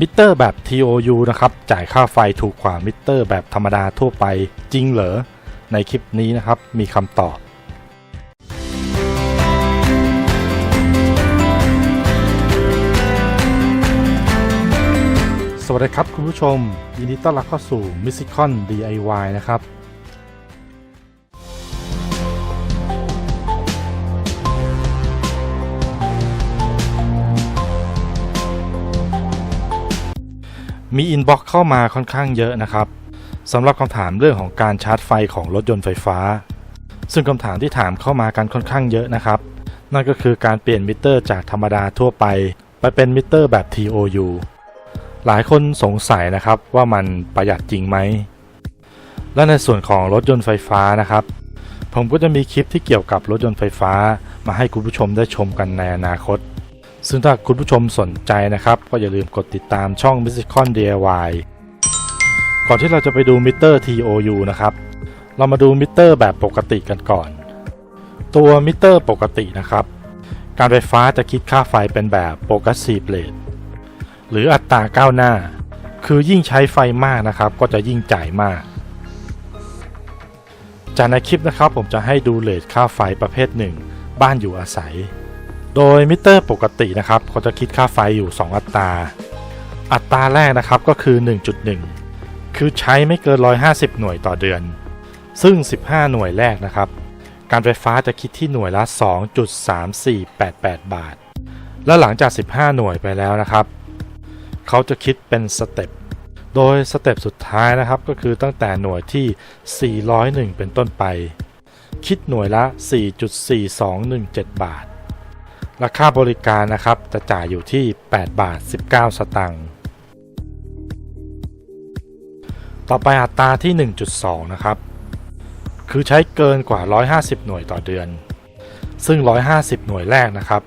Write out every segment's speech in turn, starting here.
มิเตอร์แบบ TOU นะครับ จ่ายค่าไฟถูกกว่ามิเตอร์แบบธรรมดาทั่วไปจริงเหรอ ในคลิปนี้นะครับ มีคำตอบสวัสดีครับคุณผู้ชม ยินดีต้อนรับเข้าสู่ m i s i c o n DIY นะครับ มีอินบ็อกเข้ามาค่อนข้างเยอะนะครับสำหรับคำถามเรื่องของการชาร์จไฟของรถยนต์ไฟฟ้า ซึ่งคำถามที่ถามเข้ามากันค่อนข้างเยอะนะครับ นั่นก็คือการเปลี่ยนมิเตอร์จากธรรมดาทั่วไป ไปเป็นมิเตอร์แบบ TOU หลายคนสงสัยนะครับว่ามันประหยัดจริงไหม และในส่วนของรถยนต์ไฟฟ้านะครับ ผมก็จะมีคลิปที่เกี่ยวกับรถยนต์ไฟฟ้า มาให้คุณผู้ชมได้ชมกันในอนาคต ซึ่งถ้าคุณผู้ชมสนใจนะครับ ก็อย่าลืมกดติดตามช่อง m i s i c o n DIY ก่อนที่เราจะไปดูมิเตอร์ TOU นะครับ เรามาดูมิเตอร์แบบปกติกันก่อน ตัวมิเตอร์ปกตินะครับ การไฟฟ้าจะคิดค่าไฟเป็นแบบ progressive rate หรืออัตราก้าวหน้า คือยิ่งใช้ไฟมากนะครับ ก็จะยิ่งจ่ายมาก จากในคลิปนะครับผมจะให้ดูเลทค่าไฟประเภทหนึ่ง บ้านอยู่อาศัย โดยมิเตอร์ปกตินะครับเขาจะคิดค่าไฟอยู่ 2 อัตรา อัตราแรกนะครับก็คือ 1.1 คือใช้ไม่เกิน 150 หน่วยต่อเดือน ซึ่ง 15 หน่วยแรกนะครับ การไฟฟ้าจะคิดที่หน่วยละ 2.3488 บาท และหลังจาก 15 หน่วยไปแล้วนะครับ เขาจะคิดเป็นสเต็ป โดยสเต็ปสุดท้ายนะครับก็คือตั้งแต่หน่วยที่ 401 เป็นต้นไป คิดหน่วยละ 4.4217 บาท ราคาบริการนะครับจะจ่ายอยู่ที่ 8 บาท 19 สตังค์ต่อไปอัตราที่ 1.2 นะครับ คือใช้เกินกว่า 150 หน่วยต่อเดือน ซึ่ง 150 หน่วยแรกนะครับ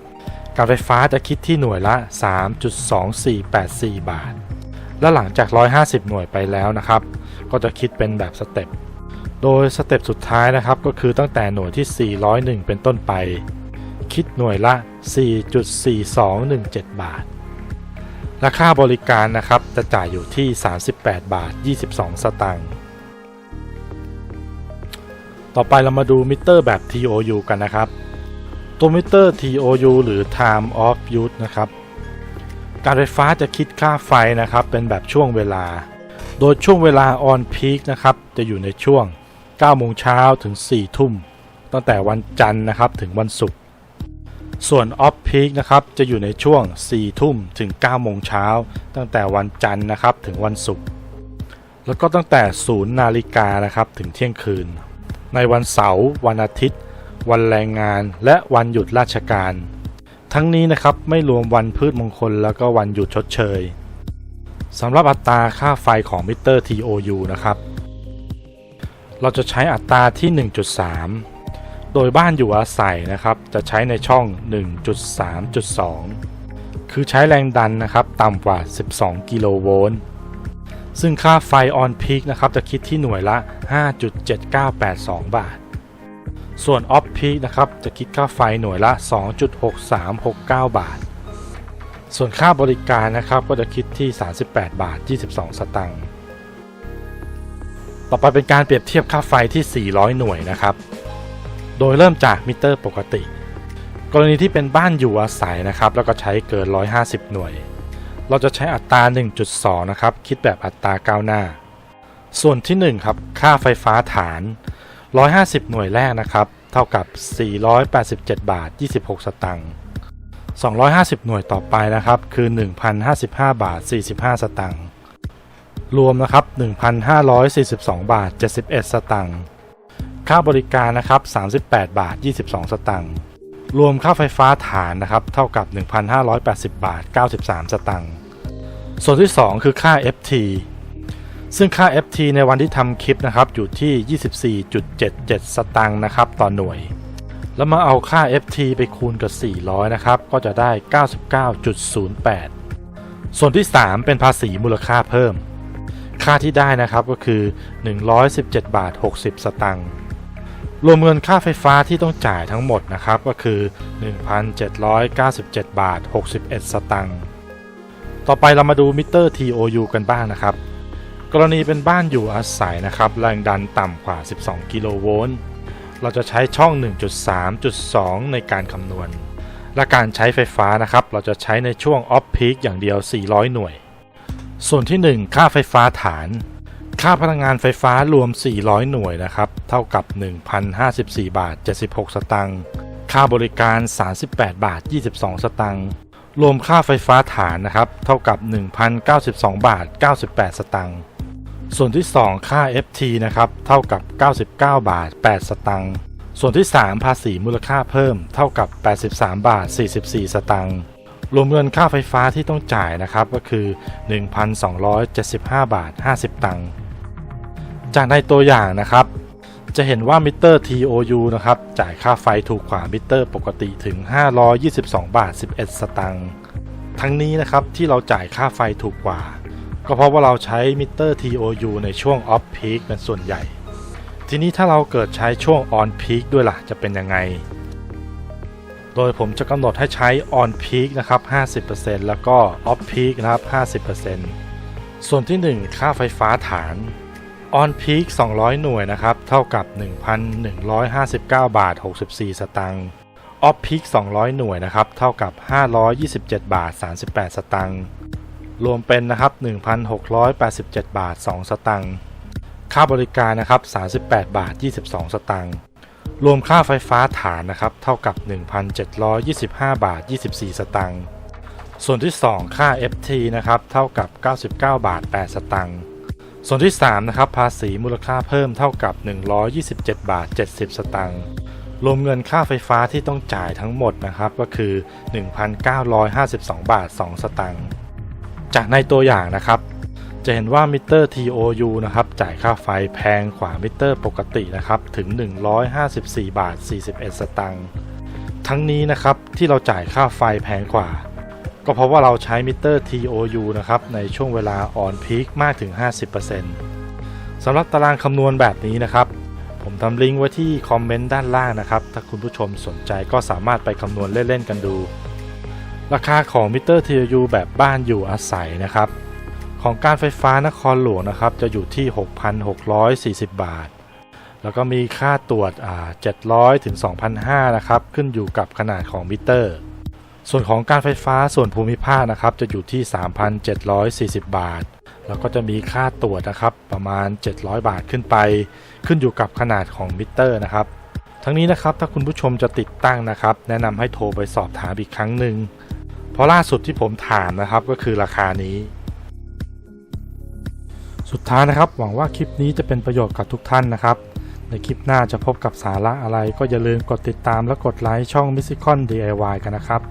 การไฟฟ้าจะคิดที่หน่วยละ 3.2484 บาท และหลังจาก 150 หน่วยไปแล้วนะครับ ก็จะคิดเป็นแบบสเต็ป โดยสเต็ปสุดท้ายนะครับ ก็คือตั้งแต่หน่วยที่ 401 เป็นต้นไป คิดหน่วยละ 4.4217 บาทราคาบริการนะครับจะจ่ายอยู่ที่ 38 บาท 22 สตางค์ต่อไปเรามาดูมิเตอร์แบบ TOU กันนะครับ ตัวมิเตอร์ TOU หรือ Time of Use นะครับ การไฟฟ้าจะคิดค่าไฟนะครับเป็นแบบช่วงเวลา โดยช่วงเวลา on peak นะครับจะอยู่ในช่วง9โมงเช้าถึง 4 ทุ่ม ตั้งแต่วันจันทร์นะครับถึงวันศุกร์ ส่วน off peak นะครับจะอยู่ในช่วง 4 ทุ่มถึง 9 โมงเช้า ตั้งแต่วันจันทร์นะครับถึงวันศุกร์แล้วก็ตั้งแต่ 0 นาฬิกานะครับถึงเที่ยงคืน ในวันเสาร์วันอาทิตย์ วันแรงงาน และวันหยุดราชการ ทั้งนี้นะครับไม่รวมวันพืชมงคล แล้วก็วันหยุดชดเชยสำหรับอัตราค่าไฟของมิเตอร์ TOU นะครับ เราจะใช้อัตราที่ 1.3 โดยบ้านอยู่อาศัยนะครับ จะใช้ในช่อง 1.3.2 คือใช้แรงดันนะครับต่ำกว่า 12 กิโลโวลต์ ซึ่งค่าไฟออนพีคนะครับจะคิดที่หน่วยละ 5.7982 บาท ส่วนออฟพีคนะครับจะคิดค่าไฟหน่วยละ 2.6369 บาท ส่วนค่าบริการนะครับก็จะคิดที่ 38 บาท 22 สตางค์ ต่อไปเป็นการเปรียบเทียบค่าไฟที่ 400 หน่วยนะครับ โดยเริ่มจากมิเตอร์ปกติ กรณีที่เป็นบ้านอยู่อาศัยนะครับ แล้วก็ใช้เกิน 150 หน่วย เราจะใช้อัตรา 1.2 นะครับ คิดแบบอัตราก้าวหน้า ส่วนที่ 1 ครับ ค่าไฟฟ้าฐาน 150 หน่วยแรกนะครับ เท่ากับ 487 บาท 26 สตังค์ 250 หน่วยต่อไปนะครับ คือ 1,055 บาท 45 สตังค์ รวมนะครับ 1,542 บาท 71 สตังค์ ค่าบริการนะครับ38 บาท 22 สตังค์รวมค่าไฟฟ้าฐานนะครับเท่ากับ 1,580 บาท 93 สตังค์ส่วนที่ 2 คือค่า FT ซึ่งค่า FT ในวันที่ทำคลิปนะครับอยู่ที่ 24.77 สตังค์นะครับต่อหน่วย แล้วมาเอาค่า FT ไปคูณกับ 400 นะครับ ก็จะได้ 99.08 ส่วนที่ 3 เป็นภาษีมูลค่าเพิ่ม ค่าที่ได้นะครับก็คือ 117 บาท 60 สตังค์ รวมเงินค่าไฟฟ้าที่ต้องจ่ายทั้งหมดนะครับก็คือ 1,797 บาท 61 สตังค์ ต่อไปเรามาดูมิเตอร์ TOU กันบ้างนะครับ กรณีเป็นบ้านอยู่อาศัยนะครับ แรงดันต่ำกว่า 12 กิโลโวลต์ เราจะใช้ช่อง 1.3.2 ในการคำนวณ และการใช้ไฟฟ้านะครับ เราจะใช้ในช่วงออฟพีคอย่างเดียว 400 หน่วย ส่วนที่ 1 ค่าไฟฟ้าฐาน ค่าพลังงานไฟฟ้ารวม 400 หน่วยนะครับ เท่ากับ 1,054 บาท 76 สตางค์ ค่าบริการ 38 บาท 22 สตางค์ รวมค่าไฟฟ้าฐานนะครับ เท่ากับ 1,092 บาท 98 สตางค์ ส่วนที่ 2 ค่า FT นะครับ เท่ากับ 99 บาท 8 สตางค์ ส่วนที่ 3 ภาษีมูลค่าเพิ่ม เท่ากับ 83 บาท 44 สตางค์รวมเงินค่าไฟฟ้าที่ต้องจ่ายนะครับก็คือ 1,275 บาท 50 ตังค์ จากในตัวอย่างนะครับ จะเห็นว่ามิเตอร์ TOU นะครับจ่ายค่าไฟถูกกว่ามิเตอร์ปกติถึง 522 บาท 11 สตางค์ทั้งนี้นะครับที่เราจ่ายค่าไฟถูกกว่า ก็เพราะว่าเราใช้มิเตอร์ TOU ในช่วง Off Peak เป็นส่วนใหญ่ ทีนี้ถ้าเราเกิดใช้ช่วง On Peak ด้วยล่ะจะเป็นยังไง โดยผมจะกำหนดให้ใช้ On Peak นะครับ 50%แล้วก็ Off Peak นะครับ 50%ส่วนที่ 1 ค่าไฟฟ้าฐาน On Peak 200 หน่วยนะครับ เท่ากับ 1,159 บาท 64 สตางค์ Off Peak 200 หน่วยนะครับ เท่ากับ 527 บาท 38 สตางค์ รวมเป็นนะครับ 1,687 บาท 2 สตางค์ ค่าบริการนะครับ 38 บาท 22 สตางค์ รวมค่าไฟฟ้าฐานนะครับ เท่ากับ 1,725 บาท 24 สตางค์ ส่วนที่ 2 ค่า FT นะครับ เท่ากับ 99 บาท 8 สตางค์ ส่วนที่3นะครับภาษีมูลค่าเพิ่มเท่ากับ 127 บาท 70 สตางค์รวมเงินค่าไฟฟ้าที่ต้องจ่ายทั้งหมดนะครับก็คือ 1,952 บาท 2 สตางค์จากในตัวอย่างนะครับ จะเห็นว่ามิเตอร์ TOU นะครับจ่ายค่าไฟแพงกว่ามิเตอร์ปกตินะครับถึง 154 บาท 41 สตางค์ทั้งนี้นะครับที่เราจ่ายค่าไฟแพงกว่า ก็เพราะว่าเราใช้มิเตอร์ TOU นะครับ ในช่วงเวลา On Peak มากถึง 50%สำหรับตารางคำนวณแบบนี้นะครับ ผมทำลิงก์ไว้ที่คอมเมนต์ด้านล่างนะครับ ถ้าคุณผู้ชมสนใจก็สามารถไปคำนวณเล่น ๆ กันดู ราคาของมิเตอร์ TOU แบบบ้านอยู่อาศัยนะครับ ของการไฟฟ้านครหลวงนะครับ จะอยู่ที่ 6,640 บาท แล้วก็มีค่าตรวจอ่า700ถึง2,500นะครับ ขึ้นอยู่กับขนาดของมิเตอร์ ส่วนของการไฟฟ้าส่วนภูมิภาคนะครับจะอยู่ที่ 3,740 บาท แล้วก็จะมีค่าตรวจนะครับประมาณ 700 บาทขึ้นไป ขึ้นอยู่กับขนาดของมิเตอร์นะครับทั้งนี้นะครับถ้าคุณผู้ชมจะติดตั้งนะครับ แนะนำให้โทรไปสอบถามอีกครั้งหนึ่งเพราะล่าสุดที่ผมถามนะครับก็คือราคานี้ สุดท้ายนะครับ หวังว่าคลิปนี้จะเป็นประโยชน์กับทุกท่านนะครับในคลิปหน้าจะพบกับสาระอะไรก็อย่าลืมกดติดตามและกดไลค์ช่อง m i s s i c o n DIY กันนะครับ